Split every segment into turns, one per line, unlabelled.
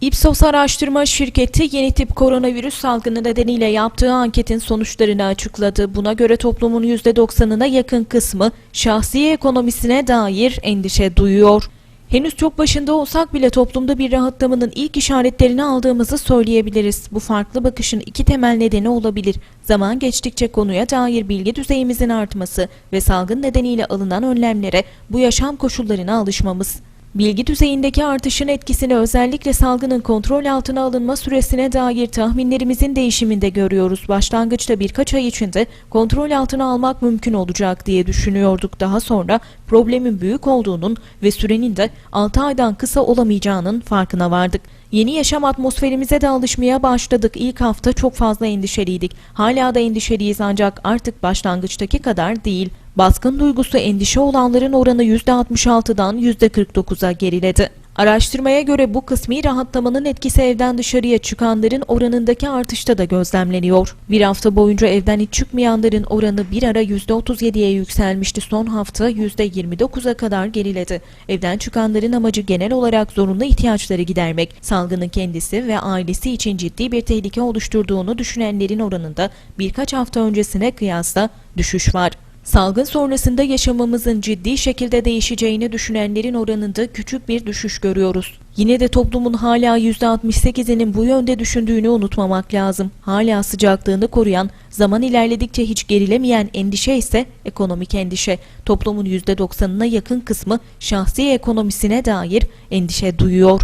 Ipsos araştırma şirketi yeni tip koronavirüs salgını nedeniyle yaptığı anketin sonuçlarını açıkladı. Buna göre toplumun %90'ına yakın kısmı şahsi ekonomisine dair endişe duyuyor. Henüz çok başında olsak bile toplumda bir rahatlamanın ilk işaretlerini aldığımızı söyleyebiliriz. Bu farklı bakışın iki temel nedeni olabilir. Zaman geçtikçe konuya dair bilgi düzeyimizin artması ve salgın nedeniyle alınan önlemlere, bu yaşam koşullarına alışmamız. Bilgi düzeyindeki artışın etkisini özellikle salgının kontrol altına alınma süresine dair tahminlerimizin değişiminde görüyoruz. Başlangıçta birkaç ay içinde kontrol altına almak mümkün olacak diye düşünüyorduk. Daha sonra problemin büyük olduğunun ve sürenin de 6 aydan kısa olamayacağının farkına vardık. Yeni yaşam atmosferimize de alışmaya başladık. İlk hafta çok fazla endişeliydik. Hala da endişeliyiz ancak artık başlangıçtaki kadar değil. Baskın duygusu endişe olanların oranı %66'dan %49'a geriledi. Araştırmaya göre bu kısmi rahatlamanın etkisi evden dışarıya çıkanların oranındaki artışta da gözlemleniyor. Bir hafta boyunca evden hiç çıkmayanların oranı bir ara %37'ye yükselmişti. Son hafta %29'a kadar geriledi. Evden çıkanların amacı genel olarak zorunlu ihtiyaçları gidermek, salgının kendisi ve ailesi için ciddi bir tehlike oluşturduğunu düşünenlerin oranında birkaç hafta öncesine kıyasla düşüş var. Salgın sonrasında yaşamımızın ciddi şekilde değişeceğini düşünenlerin oranında küçük bir düşüş görüyoruz. Yine de toplumun hala %68'inin bu yönde düşündüğünü unutmamak lazım. Hala sıcaklığını koruyan, zaman ilerledikçe hiç gerilemeyen endişe ise ekonomik endişe. Toplumun %90'ına yakın kısmı şahsi ekonomisine dair endişe duyuyor.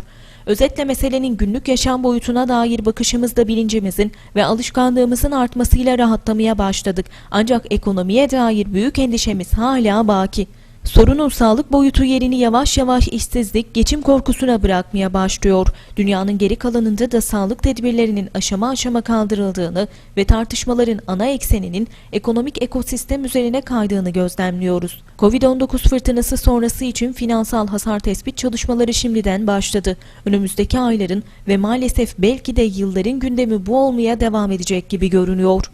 Özetle meselenin günlük yaşam boyutuna dair bakışımızda bilincimizin ve alışkanlığımızın artmasıyla rahatlamaya başladık. Ancak ekonomiye dair büyük endişemiz hala baki. Sorunun sağlık boyutu yerini yavaş yavaş işsizlik, geçim korkusuna bırakmaya başlıyor. Dünyanın geri kalanında da sağlık tedbirlerinin aşama aşama kaldırıldığını ve tartışmaların ana ekseninin ekonomik ekosistem üzerine kaydığını gözlemliyoruz. Covid-19 fırtınası sonrası için finansal hasar tespit çalışmaları şimdiden başladı. Önümüzdeki ayların ve maalesef belki de yılların gündemi bu olmaya devam edecek gibi görünüyor.